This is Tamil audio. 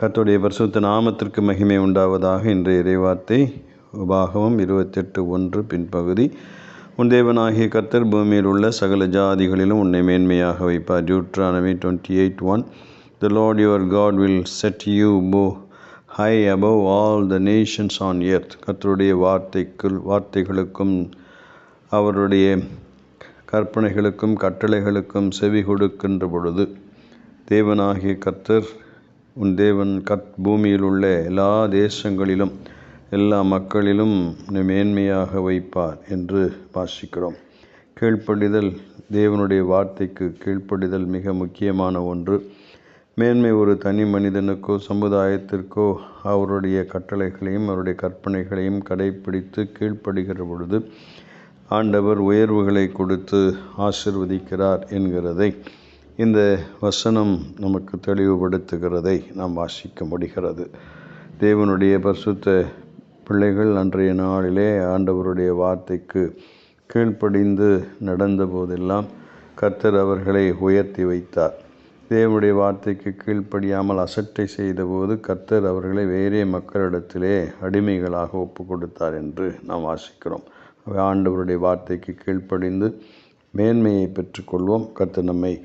கத்துடைய பரிசுத்த நாமத்திற்கு மகிமை உண்டாவதாக இன்றைய இறைவார்த்தை. உபாகமம் இருபத்தெட்டு ஒன்று பின்பகுதி உன் தேவனாகிய கர்த்தர் பூமியில் உள்ள சகல ஜாதிகளிலும் உன்னை மேன்மையாக வைப்பார். Deuteronomy twenty eight one the Lord your God will set you for high above all the nations on earth கர்த்தருடைய வார்த்தைக்குள் வார்த்தைகளுக்கும் அவருடைய கற்பனைகளுக்கும் கட்டளைகளுக்கும் செவி கொடுக்கின்ற பொழுது தேவனாகிய கர்த்தர் உன் தேவன் கத் பூமியில் உள்ள எல்லா தேசங்களிலும் எல்லா மக்களிலும் உன்னை மேன்மையாக வைப்பார் என்று வாசிக்கிறோம். கீழ்ப்படிதல் தேவனுடைய வார்த்தைக்கு கீழ்ப்படிதல் மிக முக்கியமான ஒன்று. மேன்மை ஒரு தனி மனிதனுக்கோ சமுதாயத்திற்கோ அவருடைய கட்டளைகளையும் அவருடைய கற்பனைகளையும் கடைப்பிடித்து கீழ்ப்படுகிற பொழுது ஆண்டவர் உயர்வுகளை கொடுத்து ஆசிர்வதிக்கிறார் என்கிறதை இந்த வசனம் நமக்கு தெளிவுபடுத்துகிறதை நாம் வாசிக்க முடிகிறது. தேவனுடைய பரிசுத்த பிள்ளைகள் அன்றைய நாளிலே ஆண்டவருடைய வார்த்தைக்கு கீழ்ப்படிந்து நடந்த போதெல்லாம் கர்த்தர் அவர்களை உயர்த்தி வைத்தார். தேவனுடைய வார்த்தைக்கு கீழ்ப்படியாமல் அசட்டை செய்தபோது கர்த்தர் அவர்களை வேறே மக்களிடத்திலே அடிமைகளாக ஒப்பு கொடுத்தார் என்று நாம் வாசிக்கிறோம். ஆண்டவருடைய வார்த்தைக்கு கீழ்ப்படிந்து மேன்மையை பெற்றுக்கொள்வோம். கர்த்தர் நம்மை